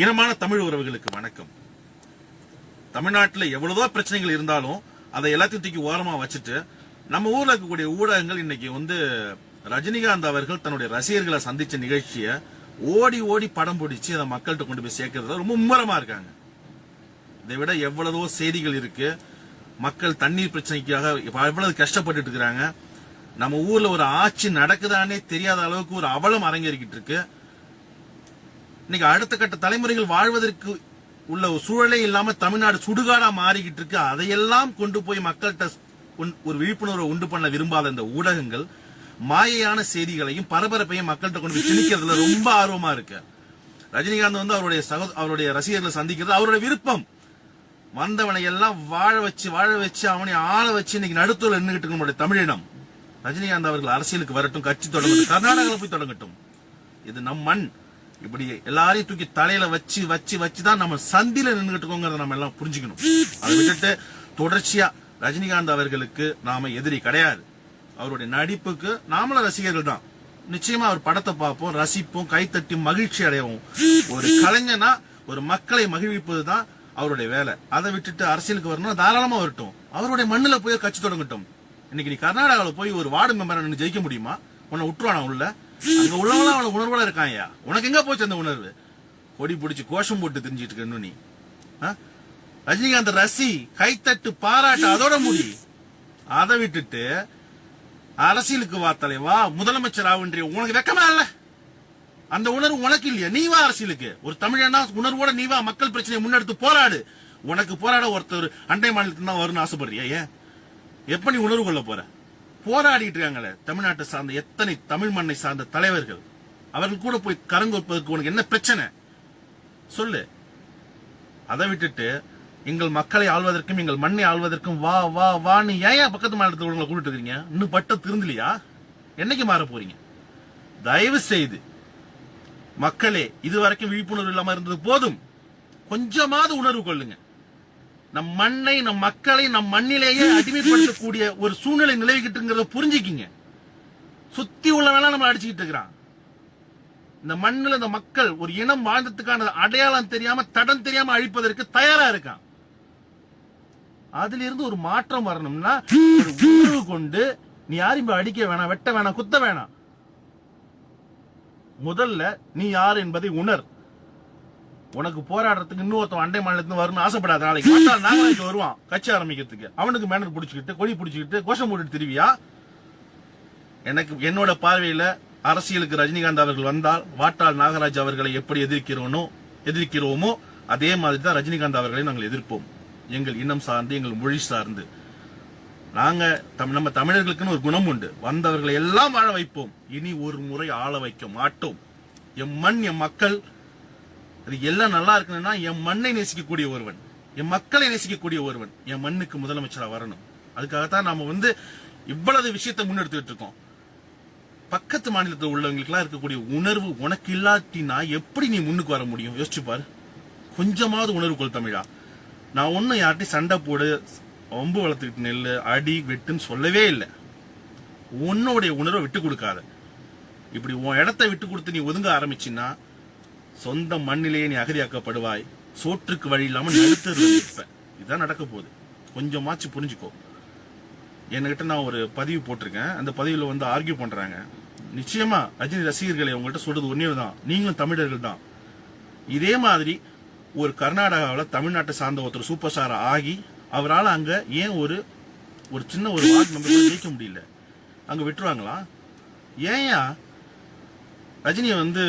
இனமான தமிழ் உறவுகளுக்கு வணக்கம். தமிழ்நாட்டில் எவ்வளவோ பிரச்சனைகள் இருந்தாலும் அதை எல்லாத்தையும் தூக்கி ஓரமாக வச்சுட்டு நம்ம ஊரில் இருக்கக்கூடிய ஊடகங்கள் இன்னைக்கு வந்து ரஜினிகாந்த் அவர்கள் தன்னுடைய ரசிகர்களை சந்திச்ச நிகழ்ச்சியை ஓடி ஓடி படம் பிடிச்சி அதை மக்கள்கிட்ட கொண்டு போய் சேர்க்கறதுல ரொம்ப மும்முரமாக இருக்காங்க. இதை விட எவ்வளவோ செய்திகள் இருக்கு. மக்கள் தண்ணீர் பிரச்சனைக்காக எவ்வளவு கஷ்டப்பட்டுட்டு இருக்கிறாங்க. நம்ம ஊர்ல ஒரு ஆட்சி நடக்குதானே தெரியாத அளவுக்கு ஒரு அவலம் அரங்கேறிக்கிட்டு இருக்கு. இன்னைக்கு அடுத்த கட்ட தலைமுறைகள் வாழ்வதற்கு உள்ள ஒரு சூழலே இல்லாம தமிழ்நாடு சுடுகாடா மாறிக்கிட்டு இருக்கு. அதையெல்லாம் கொண்டு போய் மக்கள்கிட்ட ஒரு விழிப்புணர்வை உண்டு பண்ண விரும்பாத இந்த ஊடகங்கள் மாயையான செய்திகளையும் பரபரப்பையும் மக்கள்கிட்ட கொண்டு போய் திணிக்கிறதுல ரொம்ப ஆர்வமா இருக்கு. ரஜினிகாந்த் வந்து அவருடைய சகோ அவருடைய ரசிகர்களை சந்திக்கிறது அவருடைய விருப்பம். வந்தவனை எல்லாம் வாழ வச்சு வாழ வச்சு அவனை ஆள வச்சு இன்னைக்கு நடுத்தூர்ல நின்றுகிட்டு நம்மளுடைய நம்முடைய தமிழினம். ரஜினிகாந்த் அவர்கள் அரசியலுக்கு வரட்டும் கட்சி தொடங்கட்டும் கர்நாடகாவில் போய் தொடங்கட்டும். இது நம் மண். இப்படி எல்லாரையும் தூக்கி தலையில வச்சு வச்சு வச்சு தான் நம்ம சந்தில நின்றுகிட்டு நம்ம எல்லாம் புரிஞ்சுக்கணும். அதை விட்டுட்டு தொடர்ச்சியா ரஜினிகாந்த் அவர்களுக்கு நாம எதிரி கிடையாது. அவருடைய நடிப்புக்கு நாமளும் ரசிகர்கள் தான். நிச்சயமா அவர் படத்தை பார்ப்போம் ரசிப்போம் கைத்தட்டி மகிழ்ச்சி அடைவோம். ஒரு கலைஞனா ஒரு மக்களை மகிழ்விப்பது தான் அவருடைய வேலை. அதை விட்டுட்டு அரசியலுக்கு வரணும் தாராளமா வரட்டும். அவருடைய மண்ணுல போய் கட்சி தொடங்கட்டும். இன்னைக்கு நீ கர்நாடகாவில் போய் ஒரு வார்டு மெம்பர் ஜெயிக்க முடியுமா? உன்னை விட்டுருவானா உள்ள? அங்க உள்ளவங்களாம் அவன உணர்வோட இருக்கான்யா உனக்கு எங்க போச்சு அந்த உணர்வு? கொடி பிடிச்சி கோஷம் போட்டு தெரிஞ்சிட்டு இருக்க இன்னும் நீ. ஆ? ரஜினிகாந்த் ரசி கைத்தட்டு பாராட்டு அதோட முடி. அதை விட்டுட்டு அரசியலுக்கு வா தலைவா முதலமைச்சர் ஆகுன்றிய உனக்கு வெக்கமா இல்ல? அந்த உணர்வு உனக்கு இல்லையா? நீ வா அரசியலுக்கு. ஒரு தமிழனா உணர்வோட நீ வா மக்கள் பிரச்சனையை முன்னெடுத்து போராடு. உனக்கு போராட ஒருத்தர் அண்டை மாநிலத்துல தான் வரும்னு ஆசைப்படுறியா ஏன்? எப்ப நீ உணர்வு கொள்ள போற? போராடிட்டு இருக்காங்களே தமிழ்நாட்டை சார்ந்த எத்தனை தமிழ் மண்ணை சார்ந்த தலைவர்கள்? அவர்கள் கூட போய் கரங்கொப்பதற்கு உனக்கு என்ன பிரச்சனை? சொல்லு. அதை விட்டுட்டு எங்கள் மக்களை ஆள்வதற்கும் எங்கள் மண்ணை ஆள்வதற்கும் வா வா வான்னு ஏன் ஏன் பக்கத்து மாநிலத்தில் உங்களை கூட்டிட்டு இருக்கீங்க இன்னும் பட்ட திருந்தலையா? என்னைக்கு மாற போறீங்க? தயவு செய்து மக்களே இது வரைக்கும் விழிப்புணர்வு இல்லாம இருந்தது போதும். கொஞ்சமாவது உணர்வு கொள்ளுங்க. நம் மண்ணை நம் மக்களை நம் மண்ணிலேயே அடிமைப்படுத்தக்கூடிய ஒரு சூழ்நிலை நிலவிக்கிட்டுங்கிறத புரிஞ்சுக்கிங்க. சுத்தி உள்ளவனா நம்ம அடிச்சுக்கிட்டு இருக்கிறான். இந்த மண்ணுல இந்த மக்கள் ஒரு இனம் வாழ்ந்ததுக்கான அடையாளம் தெரியாம தடம் தெரியாம அழிப்பதற்கு தயாரா இருக்கான். அதுல இருந்து ஒரு மாற்றம் வரணும்னா ஒரு உணர்வு கொண்டு நீ யாரும் இப்ப அடிக்க வேணாம் வெட்ட வேணாம் குத்த வேணாம். முதல்ல நீ யார் என்பதை உணர். உனக்கு போராடுறதுக்கு இன்னொருத்தன் அண்டை மாநிலத்துல வரும்னு ஆசைப்படாத நாளைக்கு. வந்தால் நாகராஜ் வருவான். கட்சி ஆரம்பிக்கிறதுக்கு. அவனுக்கு மேனர் பிடிச்சிக்கிட்டு கொடி பிடிச்சிக்கிட்டு கோஷம் போட்டுட்டு திருவியா? எனக்கு என்னோட பார்வையில அரசியலுக்கு ரஜினிகாந்த் அவர்கள் வந்தால் வாட்டாள் நாகராஜ் அவர்களை எப்படி எதிர்க்கிறோனோ எதிர்க்கிறோமோ அதே மாதிரி தான் ரஜினிகாந்த் அவர்களை நாங்கள் எதிர்ப்போம். எங்கள் இனம் சார்ந்து எங்கள் மொழி சார்ந்து. நாங்க தம்- நம்ம தமிழர்களுக்குன்னு ஒரு குணம் உண்டு. வந்தவர்களை எல்லாம் வாழ வைப்போம். இனி ஒரு முறை ஆள வைக்க மாட்டோம். எம் மண் எம் மக்கள் அது எல்லாம் நல்லா இருக்கணும்னா என் மண்ணை நேசிக்கக்கூடிய ஒருவன் என் மக்களை நேசிக்கக்கூடிய ஒருவன் என் மண்ணுக்கு முதலமைச்சராக வரணும். அதுக்காகத்தான் நாம வந்து இவ்வளவு விஷயத்தை முன்னெடுத்துட்டு இருக்கோம். பக்கத்து மாநிலத்தில் உள்ளவங்களுக்குலாம் இருக்கக்கூடிய உணர்வு உனக்கு இல்லாட்டினா எப்படி நீ முன்னுக்கு வர முடியும்? யோசிச்சு பாரு. கொஞ்சமாவது உணர்வு கொள் தமிழா. நான் ஒன்றும் யார்ட்டையும் சண்டை போடு வம்பு வளர்த்துக்கிட்டு நெல் அடி வெட்டுன்னு சொல்லவே இல்லை. உன்னுடைய உணர்வை விட்டு கொடுக்காத. இப்படி உன் இடத்த விட்டு கொடுத்து நீ ஒதுங்க ஆரம்பிச்சின்னா சொந்த மண்ணிலேயே நீ அகதியாக்கப்படுவாய். சோற்றுக்கு வழி இல்லாமல் நடுத்தருல இதுதான் நடக்க போகுது. கொஞ்சமாச்சு புரிஞ்சுக்கோ. என்கிட்ட நான் ஒரு பதிவு போட்டிருக்கேன். அந்த பதிவில் வந்து ஆர்கியூ பண்றாங்க. நிச்சயமா ரஜினி ரசிகர்களை உங்கள்கிட்ட சொல்றது ஒன்னே தான். நீங்களும் தமிழர்கள் தான். இதே மாதிரி ஒரு கர்நாடகாவில் தமிழ்நாட்டை சார்ந்த ஒருத்தர் சூப்பர் ஸ்டார் ஆகி அவரால் அங்க ஏன் ஒரு ஒரு சின்ன ஒரு வார்டு மெம்பர் ஜெயிக்க முடியல? அங்க விட்டுருவாங்களா? ஏன் ரஜினியை வந்து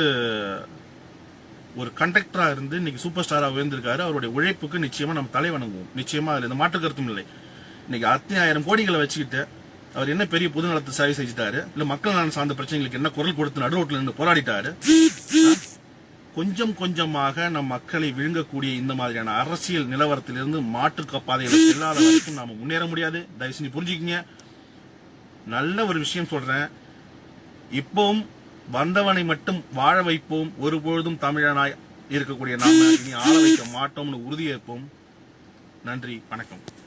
ஒரு கண்டக்டரா இருந்து இன்னைக்கு சூப்பர் ஸ்டாரா உயர்ந்திருக்காரு. அவருடைய உழைப்புக்கு நிச்சயமா நம்ம தலை வணங்குவோம். நிச்சயமா அதுல எந்த மாற்று கருத்தும் இல்லை. இன்னைக்கு அத்தனை ஆயிரம் கோடிகளை வச்சுக்கிட்டு அவர் என்ன பெரிய பொது நலத்தை சேவை செஞ்சுட்டாரு? இல்ல மக்கள் நலன் சார்ந்த பிரச்சனைகளுக்கு என்ன குரல் கொடுத்து நடுரோட்டில் நின்று போராடிட்டாரு? கொஞ்சம் கொஞ்சமாக நம் மக்களை விழுங்கக்கூடிய இந்த மாதிரியான அரசியல் நிலவரத்திலிருந்து மாற்று பாதைகளை செல்லாத வரைக்கும் நாம முன்னேற முடியாது. தயவு செஞ்சு புரிஞ்சுக்கிங்க. நல்ல ஒரு விஷயம் சொல்றேன். இப்பவும் வந்தவனை மட்டும் வாழ வைப்போம். ஒருபொழுதும் தமிழனாய் இருக்கக்கூடிய நாம இனி ஆள வைக்க மாட்டோம்னு உறுதியேற்போம். நன்றி வணக்கம்.